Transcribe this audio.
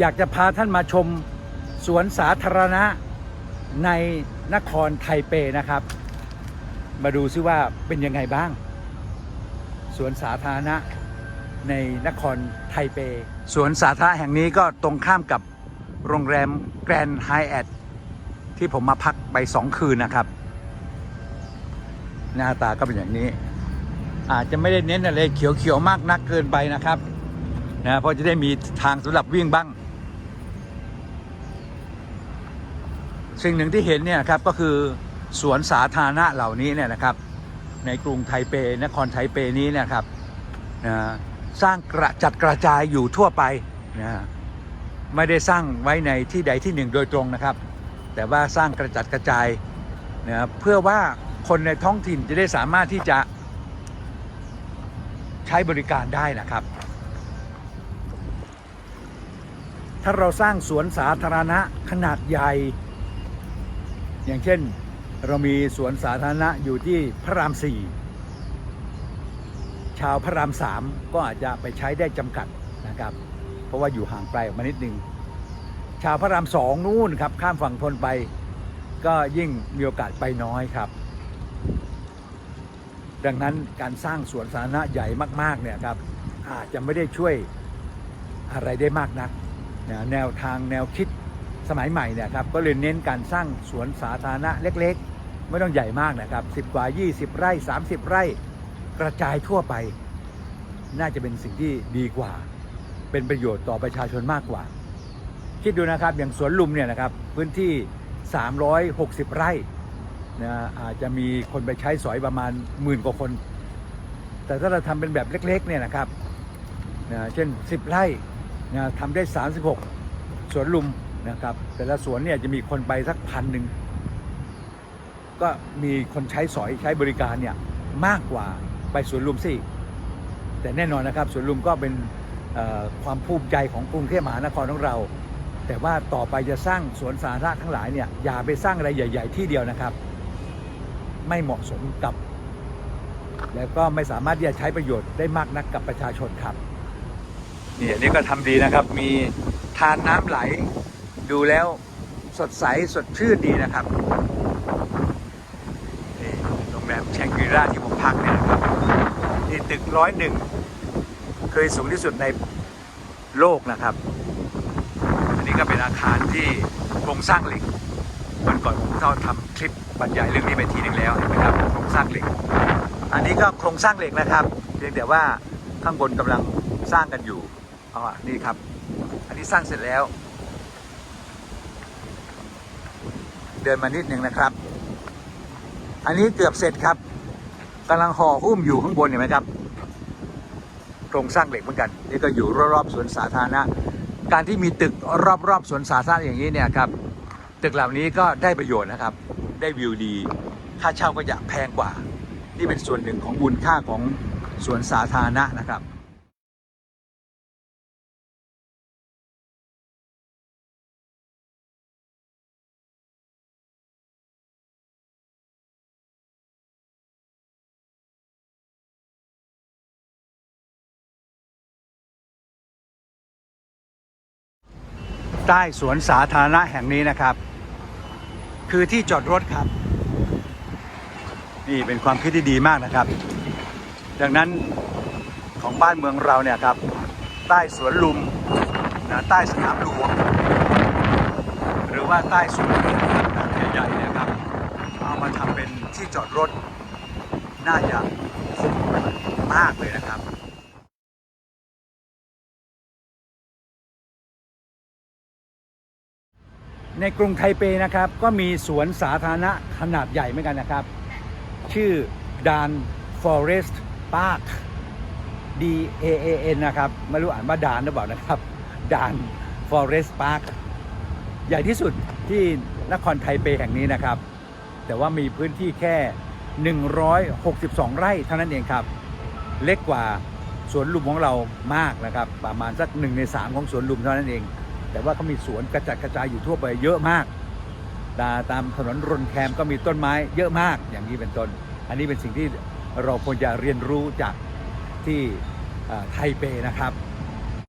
อยากจะพาท่านมาชมสวนสาธารณะในนครไทเปนะครับ มาดูซิว่าเป็นยังไงบ้าง สวนสาธารณะในนครไทเป สวนสาธารณะแห่งนี้ก็ตรงข้ามกับโรงแรมแกรนด์ไฮแอทที่ผมมาพักไปสองคืนนะครับ หน้าตาก็เป็นอย่างนี้ อาจจะไม่ได้เน้นอะไรเขียวๆมากนักเกินไปนะครับนะเพราะจะได้มีทางสำหรับวิ่งบ้าง สิ่งหนึ่งที่เห็นเนี่ยครับก็คือสวนสาธารณะเหล่านี้เนี่ยนะครับ ในกรุงไทเปนครไทเปนี้เนะครับนะสร้างกระจัดกระจายอยู่ทั่วไปนะไม่ได้สร้างไว้ในที่ใดที่หนึ่งโดยตรงนะครับ แต่ว่าสร้างกระจัดกระจายนะเพื่อว่าคนในท้องถิ่นจะได้สามารถที่จะใช้บริการได้นะครับ ถ้าเราสร้างสวนสาธารณะขนาดใหญ่ อย่างเช่นเรามีสวนสาธารณะอยู่ที่พระรามสี่ชาวพระรามสามก็อาจจะไปใช้ได้จำกัดนะครับ เพราะว่าอยู่ห่างไกลออกมานิดนึง ชาวพระรามสองนู่นครับข้ามฝั่งทนไป ก็ยิ่งมีโอกาสไปน้อยครับ ดังนั้นการสร้างสวนสาธารณะใหญ่มากๆเนี่ยครับอาจจะไม่ได้ช่วยอะไรได้มากนัก แนวทางแนวคิด สมัยใหม่เนี่ยครับก็เลยเน้นการสร้างสวนสาธารณะเล็กๆ ไม่ต้องใหญ่มากนะครับ 10 กว่า 20 ไร่ 30 ไร่กระจายทั่วไป น่าจะเป็นสิ่งที่ดีกว่า เป็นประโยชน์ต่อประชาชนมากกว่า คิดดูนะครับอย่างสวนลุมเนี่ยนะครับพื้นที่ 360 ไร่นะอาจจะมีคนไปใช้สอยประมาณหมื่นกว่าคน แต่ถ้าเราทำเป็นแบบเล็กๆเนี่ยนะครับนะเช่น 10 ไร่นะทำได้ 36 สวนลุม นะครับ แต่ละสวนเนี่ยจะมีคนไปสักพันหนึ่งก็มีคนใช้สอยใช้บริการเนี่ยมากกว่าไปสวนลุมสิแต่แน่นอนนะครับสวนลุมก็เป็นความภูมิใจของกรุงเทพมหานครของเรา แต่ว่าต่อไปจะสร้างสวนสาธารณะทั้งหลายเนี่ยอย่าไปสร้างอะไรใหญ่ ๆ ที่เดียวนะครับ ไม่เหมาะสมกับ แล้วก็ไม่สามารถที่จะใช้ประโยชน์ได้มากนักกับประชาชนครับนี่อันนี้ก็ทำดีนะครับ มีทานน้ำไหล ดูแล้วสดใสสดชื่นดีนะครับนี่โรงแรมแชงกรีราที่ผมพักเนี่ยนะครับนี่ตึกร้อยหนึ่งเคยสูงที่สุดในโลกนะครับ อันนี้ก็เป็นอาคารที่โครงสร้างเหล็กวันก่อนผมเข้าทำคลิปบรรยายเรื่องนี้ไปทีหนึ่งแล้วเห็นไหมครับโครงสร้างเหล็ก อันนี้ก็โครงสร้างเหล็กนะครับ เพียงแต่ว่าข้างบนกำลังสร้างกันอยู่อ๋อนี่ครับ อันนี้สร้างเสร็จแล้ว เดินมานิดหนึ่งนะครับ อันนี้เกือบเสร็จครับกำลังห่อหุ้มอยู่ข้างบนเห็นไหมครับโครงสร้างเหล็กเหมือนกันนี่ก็อยู่รอบๆสวนสาธารณะการที่มีตึกรอบๆสวนสาธารณะอย่างนี้เนี่ยครับตึกเหล่านี้ก็ได้ประโยชน์นะครับ ได้วิวดี ค่าเช่าก็จะแพงกว่า นี่เป็นส่วนหนึ่งของบุญค่าของสวนสาธารณะนะครับ ใต้สวนสาธารณะแห่งนี้นะครับ คือที่จอดรถครับ นี่เป็นความคิดที่ดีมากนะครับ ดังนั้นของบ้านเมืองเราเนี่ยครับ ใต้สวนลุมนะใต้สนามหลวง หรือว่าใต้สวนต่างๆใหญ่ๆเนี่ยครับ เอามาทำเป็นที่จอดรถน่าจะคุ้มมากเลยนะครับ ในกรุงไทเปนะครับ ก็มีสวนสาธารณะขนาดใหญ่เหมือนกันนะครับ ชื่อดาน Forest Park D A A N นะครับ ไม่รู้อ่านว่าดานหรือเปล่านะครับ ดาน Forest Park ใหญ่ที่สุดที่นครไทเปแห่งนี้นะครับ แต่ว่ามีพื้นที่แค่ 162 ไร่เท่านั้นเองครับ เล็กกว่าสวนลุมของเรามากนะครับ ประมาณสักหนึ่งในสามของสวนลุมเท่านั้นเอง แต่ว่าเขามีสวนกระจัดกระจายอยู่ทั่วไปเยอะมากตาตามถนนรนแคมก็มีต้นไม้เยอะมากอย่างนี้เป็นต้น อันนี้เป็นสิ่งที่เราควรจะเรียนรู้จากที่ไทเปนะครับ